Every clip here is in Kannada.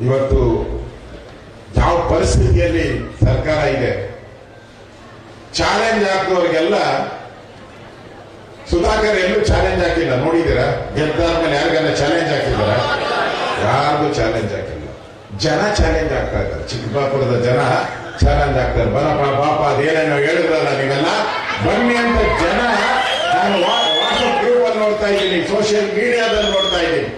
ಇವತ್ತು ಯಾವ ಪರಿಸ್ಥಿತಿಯಲ್ಲಿ ಸರ್ಕಾರ ಇದೆ? ಚಾಲೆಂಜ್ ಹಾಕಿದವರಿಗೆಲ್ಲ ಸುಧಾಕರ್ ಎಲ್ಲೂ ಚಾಲೆಂಜ್ ಹಾಕಿಲ್ಲ. ನೋಡಿದ್ದೀರಾ? ಗೆದ್ದಾದ್ಮೇಲೆ ಯಾರಿಗೆಲ್ಲ ಚಾಲೆಂಜ್ ಹಾಕಿದಾರ ಯಾರಿಗೂ ಚಾಲೆಂಜ್ ಹಾಕಿಲ್ಲ. ಜನ ಚಾಲೆಂಜ್ ಆಗ್ತಾ ಇದ್ದಾರೆ. ಚಿಕ್ಕಬಳ್ಳಾಪುರದ ಜನ ಚಾಲೆಂಜ್ ಆಗ್ತಾರೆ ಬರಪ್ಪ, ಪಾಪ, ಅದೇನೇನೋ ಹೇಳಿದ್ರಲ್ಲ ನೀವೆಲ್ಲ? ಬನ್ನಿ ಅಂತ ಜನ ನಾನು ವಾಟ್ಸಪ್ ಗ್ರೂಪ್ ಅಲ್ಲಿ ನೋಡ್ತಾ ಇದ್ದೀನಿ. ಸೋಷಿಯಲ್ ಮೀಡಿಯಾದಲ್ಲಿ ನೋಡ್ತಾ ಇದ್ದೀನಿ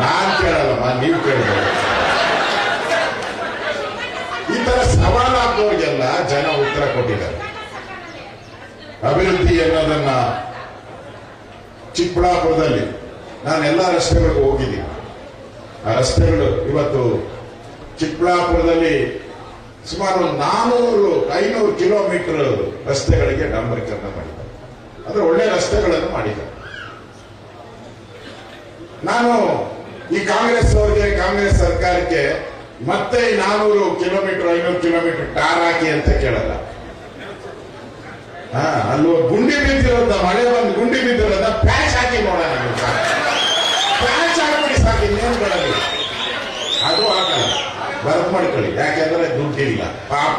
ನಾನ್ ಕೇಳಲ್ಲಮ್ಮ ನೀವು ಕೇಳಿದ್ರೆ ಈ ತರ ಸವಾಲಾದವ್ರಿಗೆಲ್ಲ ಜನ ಉತ್ತರ ಕೊಟ್ಟಿದ್ದಾರೆ. ಅಭಿವೃದ್ಧಿ ಅನ್ನೋದನ್ನ ಚಿಕ್ಕಬಳ್ಳಾಪುರದಲ್ಲಿ ನಾನು ಎಲ್ಲ ರಸ್ತೆಗಳಿಗೂ ಹೋಗಿದ್ದೀನಿ. ಆ ರಸ್ತೆಗಳು ಇವತ್ತು ಚಿಕ್ಕಬಳ್ಳಾಪುರದಲ್ಲಿ ಸುಮಾರು ನಾನೂರು, ಐನೂರು ಕಿಲೋಮೀಟರ್ ರಸ್ತೆಗಳಿಗೆ ಡಾಂಬರೀಕರಣ ಮಾಡಿದ್ದಾರೆ. ಅಂದ್ರೆ ಒಳ್ಳೆ ರಸ್ತೆಗಳನ್ನು ಮಾಡಿದ್ದಾರೆ. ನಾನು ಈ ಕಾಂಗ್ರೆಸ್ ಅವ್ರಿಗೆ, ಕಾಂಗ್ರೆಸ್ ಸರ್ಕಾರಕ್ಕೆ ಮತ್ತೆ ನಾನೂರು ಕಿಲೋಮೀಟರ್, ಐನೂರು ಕಿಲೋಮೀಟರ್ ಟಾರ್ ಹಾಕಿ ಅಂತ ಕೇಳಲ್ಲ. ಅಲ್ಲೂ ಗುಂಡಿ ಬಿದ್ದಿರೋದ ಮಳೆ ಬಂದು ಗುಂಡಿ ಬಿದ್ದಿರೋದ ಪ್ಯಾಚ್ ಹಾಕಿ ನೋಡೋಣ. ಪ್ಯಾಚ್ ಹಾಕ್ಬಿಡಿ ಸಾಕು ಅದು ಹಾಕಲ್ಲ ಬರ್ತ್ ಮಾಡ್ಕೊಳ್ಳಿ. ಯಾಕೆಂದ್ರೆ ದುಡ್ಡಿಲ್ಲ. ಪಾಪ.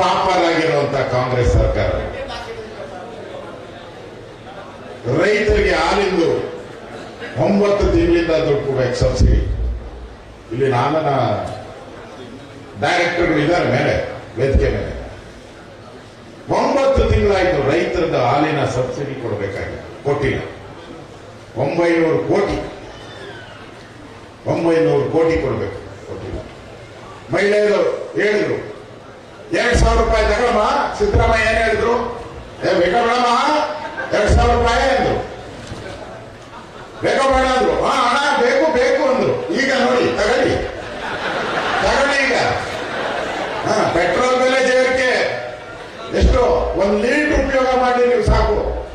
ಪಾಪರಾಗಿರುವಂತ ಕಾಂಗ್ರೆಸ್ ಸರ್ಕಾರ. ರೈತರಿಗೆ ಹಾಲಿಂದು ಒಂಬತ್ತು ತಿಂಗಳಿಂದ ದುಡ್ಡು ಕೊಡ್ಬೇಕು ಸಬ್ಸಿಡಿ ಇಲ್ಲಿ ನಾನು ಡೈರೆಕ್ಟರ್ ಇದ್ದಾರೆ ಮೇಲೆ, ವೇದಿಕೆ ಮೇಲೆ. ಒಂಬತ್ತು ತಿಂಗಳಾಯ್ತು ರೈತರದ ಹಾಲಿನ ಸಬ್ಸಿಡಿ ಕೊಡಬೇಕಾಗಿದೆ, ಕೊಟ್ಟಿಲ್ಲ. ಒಂಬೈನೂರು ಕೋಟಿ. ಒಂಬೈನೂರು ಕೋಟಿ ಕೊಡಬೇಕು, ಕೊಟ್ಟಿಲ್ಲ. ಮಹಿಳೆಯರು ಹೇಳಿದ್ರು, ಎರಡ್ ಸಾವಿರ ರೂಪಾಯಿ ತಗೊಳಮ್ಮ ಸಿದ್ದರಾಮಯ್ಯ ಏನ್ ಹೇಳಿದ್ರು? ಏ ಮೇಡಮ್ಮ ಎರಡ್ ಸಾವಿರ ರೂಪಾಯಿ, ಅಂದ್ರು. ಬೇಗ ಬೇಡ ಅಂದ್ರು. ಹಣ ಬೇಕು ಬೇಕು ಅಂದ್ರು. ಈಗ ನೋಡಿ, ತಗೊಳ್ಳಿ. ತಗೊಳ್ಳಿ ಈಗ. ಹಾ, ಪೆಟ್ರೋಲ್ ಬೆಲೆ ಜೇರಿಕೆ. ಎಷ್ಟು? ಒಂದ್ ಲೀಟರ್ ಉಪಯೋಗ ಮಾಡಿ ನೀವು ಸಾಕು.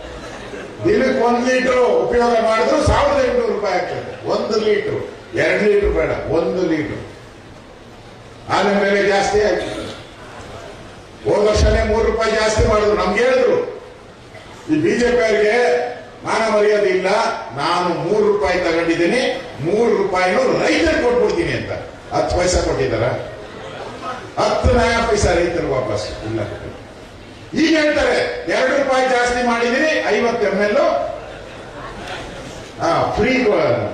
ದಿನಕ್ಕೆ ಒಂದ್ ಲೀಟರ್ ಉಪಯೋಗ ಮಾಡಿದ್ರು ಸಾವಿರದ ಎಂಟುನೂರು ರೂಪಾಯಿ ಆಗ್ತದೆ. ಒಂದು ಲೀಟರ್. ಎರಡು ಲೀಟರ್ ಬೇಡ, ಒಂದು ಲೀಟರ್. ಆದ ಮೇಲೆ ಜಾಸ್ತಿ ಆಯ್ತು. ಹೋದ ವರ್ಷನೇ ಮೂರು ರೂಪಾಯಿ ಜಾಸ್ತಿ ಮಾಡಿದ್ರು. ನಮ್ಗೆ ಹೇಳಿದ್ರು. ಈ ಬಿಜೆಪಿ ಅವರಿಗೆ ನಾನು ಮೂರು ರೂಪಾಯಿ ತಗೊಂಡಿದ್ದೀನಿ, ಮೂರು ರೂಪಾಯಿನೂ ರೈತರು ಕೊಟ್ಬಿಡ್ತೀನಿ ಅಂತ. ಹತ್ತು ಪೈಸಾ ಕೊಟ್ಟಿದ್ದಾರ? ಹತ್ತು ನಾಯ ಪೈಸಾ ರೈತರು ವಾಪಸ್. ಇಲ್ಲ. ಈಗ ಹೇಳ್ತಾರೆ, ಎರಡು ರೂಪಾಯಿ ಜಾಸ್ತಿ ಮಾಡಿದೀನಿ ಐವತ್ತು ಎಂ ಎಲ್ ಫ್ರೀ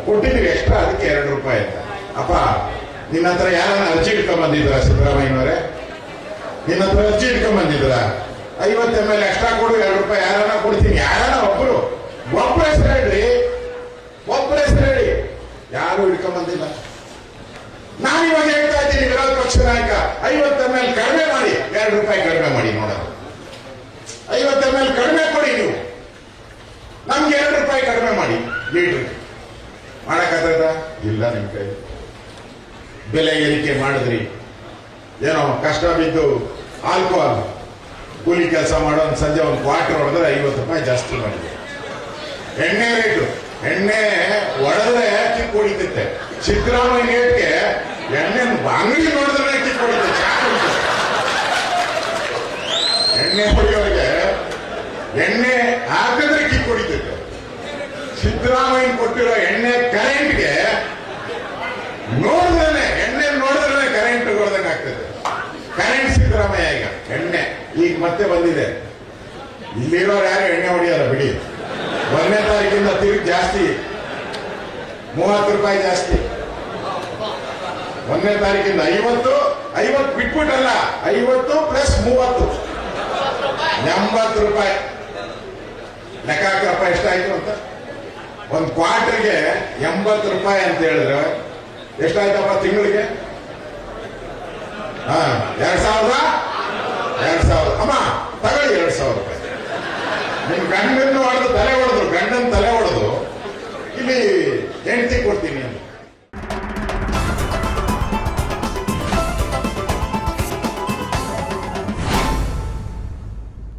ಕೊಟ್ಟಿದ್ದೀವಿ ಎಕ್ಸ್ಟ್ರಾ ಅದಕ್ಕೆ ಎರಡು ರೂಪಾಯಿ ಅಂತ. ಅಪ್ಪ, ನಿನ್ನ ಹತ್ರ ಯಾರನ್ನ ಅರ್ಜಿ ಇಟ್ಕೊಂಡ್ಬಂದಿದ್ರ ಸಿದ್ದರಾಮಯ್ಯನವರೇ? ನಿನ್ನ ಹತ್ರ ಅರ್ಜಿ ಇಟ್ಕೊಂಡ್ಬಂದಿದ್ರ ಐವತ್ತು ಎಂ ಎಲ್ ಎಕ್ಸ್ಟ್ರಾ ಕೊಡು, ಎರಡು ರೂಪಾಯಿ ಯಾರನ್ನ ಕೊಡ್ತೀನಿ? ಯಾರನ್ನ ಒಬ್ರು? ಒಬ್ಬರ ಹೆಸರು ಹೇಳ್ರಿ. ಹೇಳಿ ಯಾರು ಹಿಡ್ಕೊಂಡ್ಬಂದಿಲ್ಲ ನಾನು ಇವಾಗ ಹೇಳ್ತಾ ಇದ್ದೀನಿ, ವಿರೋಧ ಪಕ್ಷ ನಾಯಕ, ಐವತ್ತು ಎಂ ಎಲ್ ಕಡಿಮೆ ಮಾಡಿ, ಎರಡು ರೂಪಾಯಿ ಕಡಿಮೆ ಮಾಡಿ ನೋಡೋದು. ಐವತ್ತು ಎಂ ಎಲ್ ಕಡಿಮೆ ಕೊಡಿ ನೀವು. ನಮ್ಗೆ ಎರಡು ರೂಪಾಯಿ ಕಡಿಮೆ ಮಾಡಿ ಲೀಟ್ರ್ ಮಾಡಕ್ಕಾಗದ ಇಲ್ಲ ನಿಮ್ ಕೈ. ಬೆಲೆ ಏರಿಕೆ ಮಾಡಿದ್ರಿ. ಏನೋ ಕಷ್ಟ ಬಿದ್ದು ಆಲ್ಕೋಹಾಲ್ ಕೂಲಿ ಕೆಲಸ ಮಾಡೋ ಒಂದು ಸಂಜೆ ಒಂದು ಕ್ವಾರ್ಟರ್ ಹೊಡೆದ್ರೆ ಐವತ್ತು ರೂಪಾಯಿ ಜಾಸ್ತಿ ಮಾಡಿದೆ ಎಣ್ಣೆ ರೇಟು ಎಣ್ಣೆ ಕಿಕ್ ಹೊಡಿತೈತೆ ಸಿದ್ದರಾಮಯ್ಯ ಎಣ್ಣೆ ಅಂಗಡಿ ನೋಡಿದ್ರೆ ಕಿಕ್ ಹೊಡಿತೈತೆ ಎಣ್ಣೆ ಹೊಡಿಯೋರಿಗೆ ಎಣ್ಣೆ ಹಾಕಿದ್ರೆ ಕಿಕ್ ಹೊಡಿತೈತೆ ಸಿದ್ದರಾಮಯ್ಯ ಕೊಟ್ಟಿರೋ ಎಣ್ಣೆ ಕರೆಂಟ್ಗೆ ನೋಡಿದ್ರೆ ಎಣ್ಣೆ ನೋಡಿದ್ರೆ ಕರೆಂಟ್ ಹೊಡೆದಂಗೆ ಆಗ್ತದೆ ಕರೆಂಟ್ ಸಿದ್ದರಾಮಯ್ಯ ಈಗ, ಎಣ್ಣೆ. ಈಗ ಮತ್ತೆ ಬಂದಿದೆ. ಇಲ್ಲಿರೋರು ಯಾರು ಎಣ್ಣೆ ಹೊಡಿಯಲ್ಲ ಬಿಡಿ. ಒಂದನೇ ತಾರೀಕಿಂದ ತಿರುಗಿ ಜಾಸ್ತಿ ಮೂವತ್ತು ರೂಪಾಯಿ ಜಾಸ್ತಿ. ಒಂದನೇ ತಾರೀಕಿಂದ ಐವತ್ತು ಐವತ್ತು ಬಿಟ್ಬಿಟ್ಟಲ್ಲ, ಐವತ್ತು ಪ್ಲಸ್ ಮೂವತ್ತು. ಎಂಬತ್ತು ರೂಪಾಯಿ. ಲೆಕ್ಕ ಹಾಕಪ್ಪ ಎಷ್ಟಾಯ್ತು ಅಂತ? ಒಂದು ಕ್ವಾರ್ಟರ್ಗೆ ಎಂಬತ್ತು ರೂಪಾಯಿ ಅಂತ ಹೇಳಿದ್ರೆ ಎಷ್ಟಾಯ್ತಪ್ಪ ತಿಂಗಳಿಗೆ? ಹಾ, ಎರಡ್ ಸಾವಿರದ